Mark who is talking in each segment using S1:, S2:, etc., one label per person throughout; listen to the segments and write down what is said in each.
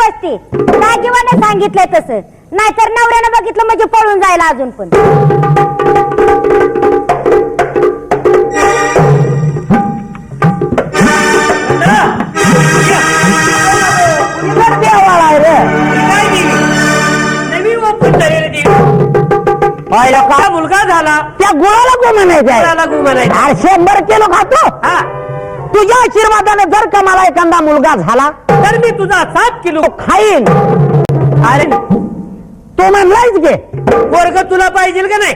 S1: बसती. राजीवाने सांगितलंय तसं. नाहीतर नवऱ्यानं बघितलं म्हणजे पळून जायला अजून पण.
S2: पाहिलं का?
S3: मुलगा झाला.
S2: त्या गुळाला गो म्हणायचं आहे.
S3: त्याला गु म्हणायचं.
S2: अरे शंभर किलो खातो.
S3: हा.
S2: तुझ्या आशीर्वादाने जर का मला एखादा मुलगा झाला
S3: तर मी तुझा सात किलो
S2: खाईन
S3: अरे
S2: तो म्हणलायच घे
S3: वर्ग तुला पाहिजे का नाही?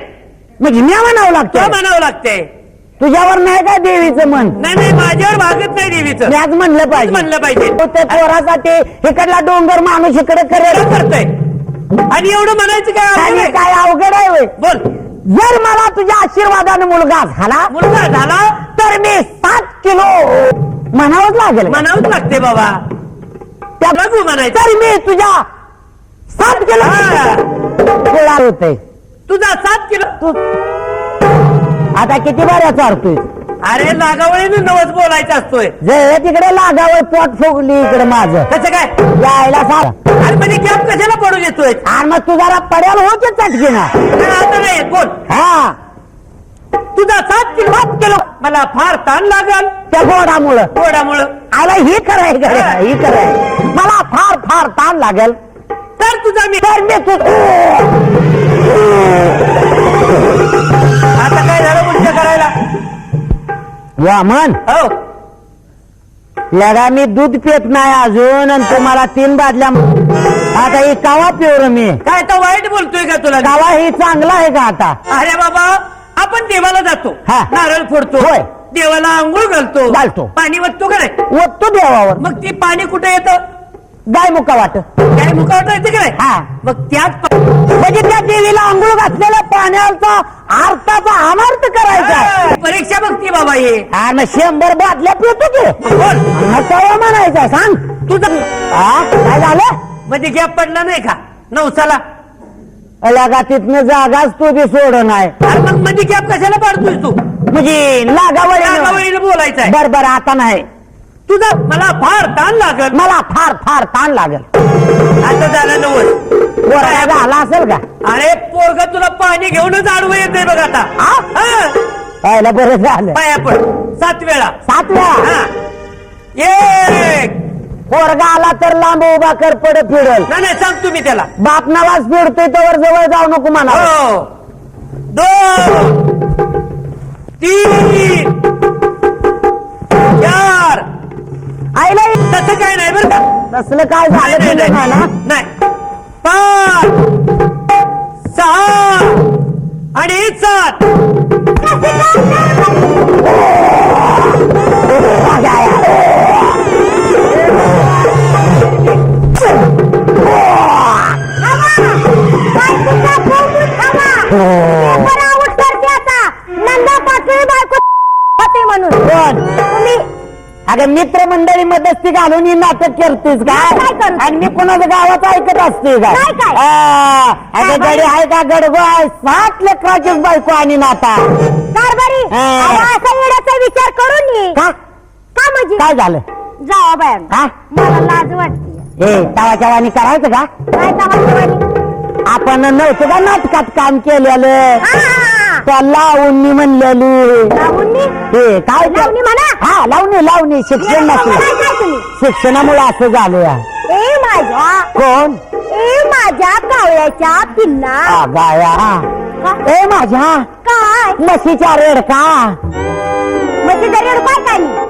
S2: म्हणजे मी म्हणावं लागतं
S3: म्हणावं लागतंय.
S2: तुझ्यावर नाही काय देवीचं मन?
S3: नाही नाही माझ्यावर भागत नाही देवीचं.
S2: मी आज म्हणलं पाहिजे.
S3: म्हणलं पाहिजे.
S2: तो त्या पोरासाठी इकडला डोंगर माणूस इकडे करेल
S3: खरं करतोय? आणि एवढं म्हणायचं काय
S2: आणि
S3: आहे?
S2: काय अवघड आहे होय.
S3: बोल.
S2: जर मला तुझ्या आशीर्वादाने मुलगा झाला
S3: मुलगा झाला?
S2: तर मी सात किलो म्हणावंच लागेल
S3: म्हणावंच लागते बाबा.
S2: त्या
S3: रघु म्हणायचं
S2: तर मी तुझ्या सात किलो. गोळा होते.
S3: तुझा सात किलो.
S2: तू आता किती बऱ्या चारतोय?
S3: अरे लागावळीने नवस बोलायचा असतोय.
S2: जे तिकडे लागावं पोट फुगली इकडे माझं.
S3: कसं काय?
S2: यायला सांग.
S3: अरे म्हणजे कॅप कशाला पडू देतोय
S2: आणि मग तू जरा पड्याल हो की चटकी ना
S3: आता नाही बोल.
S2: हा.
S3: तुझा सात सात किलो. मला फार ताण लागल.
S2: त्या गोडामुळं.
S3: गोडामुळं.
S2: आला ही कराय ही. कराय मला फार फार ताण लागेल.
S3: तर तुझा मी
S2: तर मी तू
S3: आता काय झालं उलट करायला?
S2: वामन
S3: हो.
S2: लगा मी दूध पित नाही अजून आणि तुम्हाला तीन बादल्या आता ही कावा पिवर मी.
S3: काय तर वाईट बोलतोय का तुला?
S2: कावा ही चांगला आहे का आता?
S3: अरे बाबा आपण देवाला जातो.
S2: हा.
S3: नारळ फोडतो.
S2: होय.
S3: देवाला आंघोळ घालतो.
S2: घालतो.
S3: पाणी वततो का नाही?
S2: ओततो देवावर.
S3: मग ती पाणी कुठे येतं?
S2: गाय मुका वाट
S3: काय मुखावट येते का नाही?
S2: हा.
S3: मग त्यात पा-
S2: म्हणजे त्या देवीला आंघोळ घातलेल्या पाण्याचा अर्थाचा अनर्थ करायचा. आहे.
S3: हा, परीक्षा बघती बाबा ये
S2: आणि शंभर बादल्या पितो की.
S3: बोल.
S2: कवा म्हणायचा सांग.
S3: तुझं
S2: हा काय झालं?
S3: म्हणजे गॅप पडला नाही का? नवसाला.
S2: लगा तिथनं जागाच तू बी सोड नाही.
S3: अरे मग गॅप कशाला पाडतोय तू?
S2: म्हणजे लागावळी
S3: लागावळीनं बोलायचंय.
S2: बर बर आता नाही.
S3: तुझा मला फार ताण लागल.
S2: मला फार फार ताण लागेल.
S3: आता झालं नवस
S2: पोराला झाला असेल का?
S3: अरे पोरग तुला पाणी घेऊनच आडवं येते बघ आता.
S2: हा?
S3: हा.
S2: पाहिलं बरं झालं.
S3: पाया पड. सात वेळा.
S2: सात वेळा?
S3: हा. एक.
S2: पोरगा आला तर लांब उभा कर पड फिरल.
S3: नाही नाही सांग तुम्ही त्याला.
S2: बाप नवाज फिरतोय तर जवळ जाऊ नको म्हणा
S3: हो. दोन तीन चार.
S2: आईला
S3: तसं काय नाही बरं का?
S2: तसलं काय
S3: नाही,
S2: झालं
S3: नाही,
S2: तुझं
S3: नाही.
S2: ना
S3: नाही. पाच सहा आणि सात.
S2: अगं मित्रमंडळी मध्यस्थी घालून ही नाटक करतेस
S1: काय करते?
S2: आणि मी कुणाचं गावात ऐकत असते
S1: काय?
S2: आ, अगं गडी आहे का? गडगो आहे. सात लेकराचीच बायको आणि नाता.
S1: कारभारी
S2: हा.
S1: अहो, असा येण्याचा विचार करून ये.
S2: का?
S1: का म्हणजे?
S2: काय झालं?
S1: जावा बाया.
S2: हा?
S1: मला लाज वाटते.
S2: ए तवाच्या वाणी करायचं का?
S1: काय?
S2: आपण नव्हतं का नाटकात काम केलेलं?
S1: हा,
S2: त्या लावणी म्हणलेली.
S1: लावणी?
S2: हे काय ते?
S1: लावणी म्हणा.
S2: हा लावणी लावणी शिक्षण नसलं
S1: काय तुम्ही?
S2: शिक्षणामुळे असं झालं या.
S1: ए माझ्या.
S2: कोण?
S1: ए माझ्या कावळ्याच्या पिल्ला.
S2: आ, गाया? ए माझ्या.
S1: काय?
S2: म्हशीच्या रेडका.
S1: म्हणजे जरी काय नाही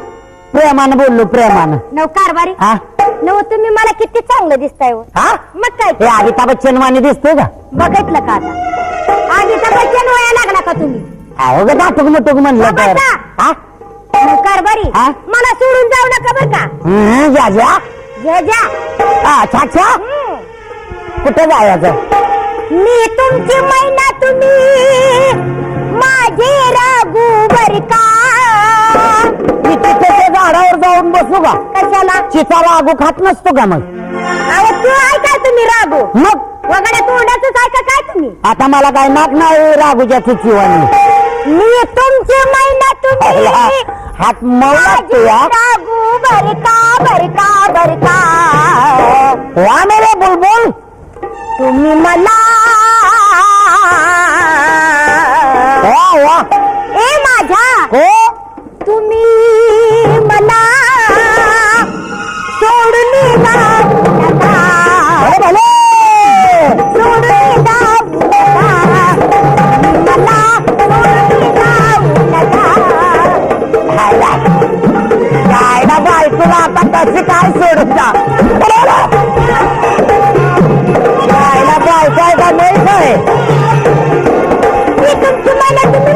S2: प्रेमानं बोललो प्रेमानं.
S1: नव कारभारी.
S2: हा.
S1: नव तुम्ही मला किती चांगलं दिसताय हो.
S2: हा?
S1: मग काय
S2: हे अमिताभ बच्चन वाणी दिसतोय का?
S1: बघितलं का आता? आधीचा बच्चन वया लागला का तुम्ही?
S2: अहो ग म्हणलं तर.
S1: बाबा.
S2: हा?
S1: नव कारभारी
S2: हा?
S1: मला सोडून जाऊ नका बर का?
S2: हम्म, जा जा.
S1: जे. जा
S2: अच्छा अच्छा
S1: हम्म.
S2: कुठे जायचं?
S1: मी तुमची मैना तुम्ही. माझे रागू बर का?
S2: बसू का?
S1: कशाला?
S2: चिचा लागू खात नसतो का मग?
S1: तू ऐकाय तुम्ही रागू.
S2: मग?
S1: वगैरे तोंडाचंच ऐका काय तुम्ही?
S2: आता मला काय नाक नाही रागूच्या चिचीवानी
S1: मी तुमची मैना तुम्ही.
S2: हात मला
S1: रागू बरका बरका बरका.
S2: वा मेरे बुलबुल.
S1: तुम्ही मला
S2: वा वा.
S1: ए माझ्या
S2: हो?
S1: तुम्ही
S2: Anak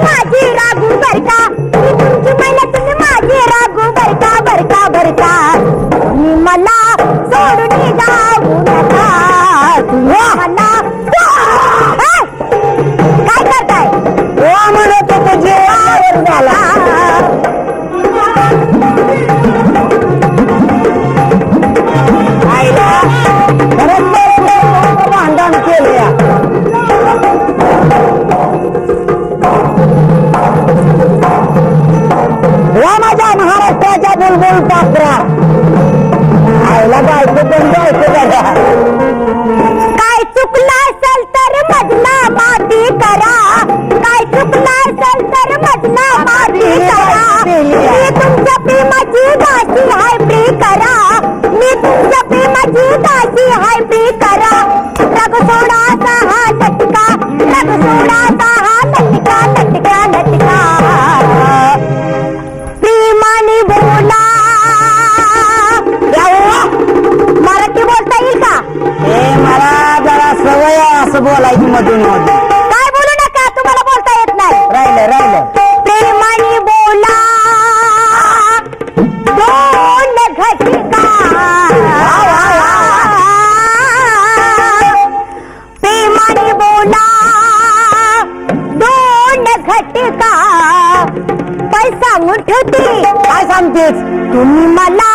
S2: fútbol बोलायची मधून मधून.
S1: काय बोलू नका तुम्हाला बोलता येत नाही.
S2: राहिलं राहिलं.
S1: प्रेमाने बोला. घटिका प्रेमाने बोला. दोन घटिका पैसा सांगून
S2: काय सांगतेस?
S1: तुम्ही मला